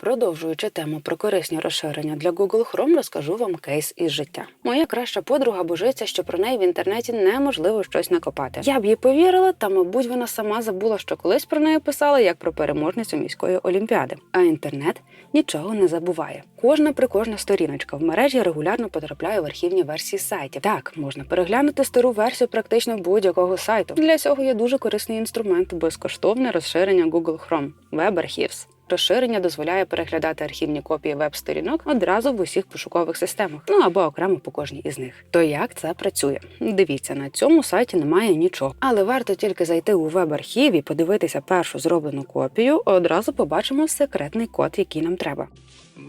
Продовжуючи тему про корисні розширення для Google Chrome, розкажу вам кейс із життя. Моя краща подруга божиться, що про неї в інтернеті неможливо щось накопати. Я б їй повірила, та мабуть вона сама забула, що колись про неї писала як про переможницю міської олімпіади. А інтернет нічого не забуває. Кожна прикожна сторіночка в мережі регулярно потрапляє в архівні версії сайтів. Так можна переглянути стару версію практично будь-якого сайту. Для цього є дуже корисний інструмент безкоштовне розширення Google Chrome Web Archives. Розширення дозволяє переглядати архівні копії веб-сторінок одразу в усіх пошукових системах, ну або окремо по кожній із них. То як це працює? Дивіться, на цьому сайті немає нічого, але варто тільки зайти у веб-архів і подивитися першу зроблену копію. Одразу побачимо секретний код, який нам треба.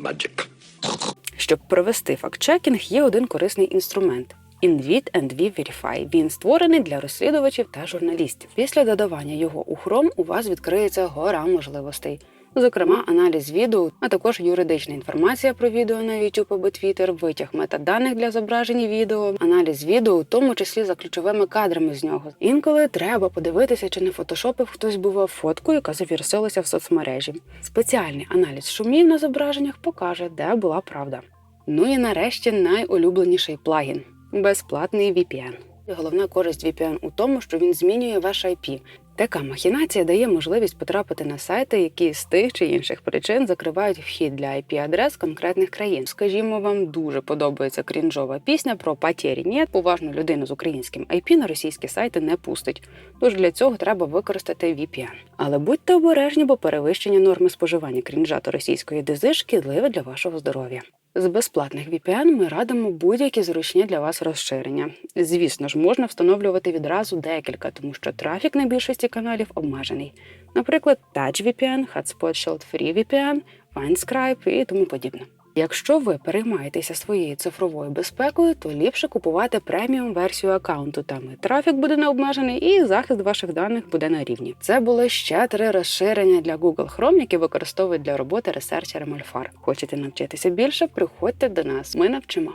Magic. Щоб провести факт-чекінг, є один корисний інструмент. Invit and Verify. Він створений для розслідувачів та журналістів. Після додавання його у Chrome у вас відкриється гора можливостей. Зокрема, аналіз відео, а також юридична інформація про відео на YouTube або Twitter, витяг метаданих для зображень відео, аналіз відео, у тому числі за ключовими кадрами з нього. Інколи треба подивитися, чи не фотошопив хтось бував фотку, яка завірсилася в соцмережі. Спеціальний аналіз шумів на зображеннях покаже, де була правда. Ну і нарешті найулюбленіший плагін безплатний VPN. Головна користь VPN у тому, що він змінює ваш IP. Така махінація дає можливість потрапити на сайти, які з тих чи інших причин закривають вхід для IP-адрес конкретних країн. Скажімо, вам дуже подобається крінжова пісня про патєрі Ні, поважну людину з українським IP на російські сайти не пустить. Тож для цього треба використати VPN. Але будьте обережні, бо перевищення норми споживання крінжа та російської дизи шкідливе для вашого здоров'я. З безплатних VPN ми радимо будь-які зручні для вас розширення. Звісно ж, можна встановлювати відразу декілька, тому що трафік на більшості каналів обмежений. Наприклад, TouchVPN, Hotspot Shield Free VPN, FindScribe і тому подібне. Якщо ви переймаєтеся своєю цифровою безпекою, то ліпше купувати преміум версію аккаунту. Там і трафік буде необмежений, і захист ваших даних буде на рівні. Це було ще три розширення для Google Chrome, які використовують для роботи ресерчером Альфар. Хочете навчитися більше? Приходьте до нас, ми навчимо.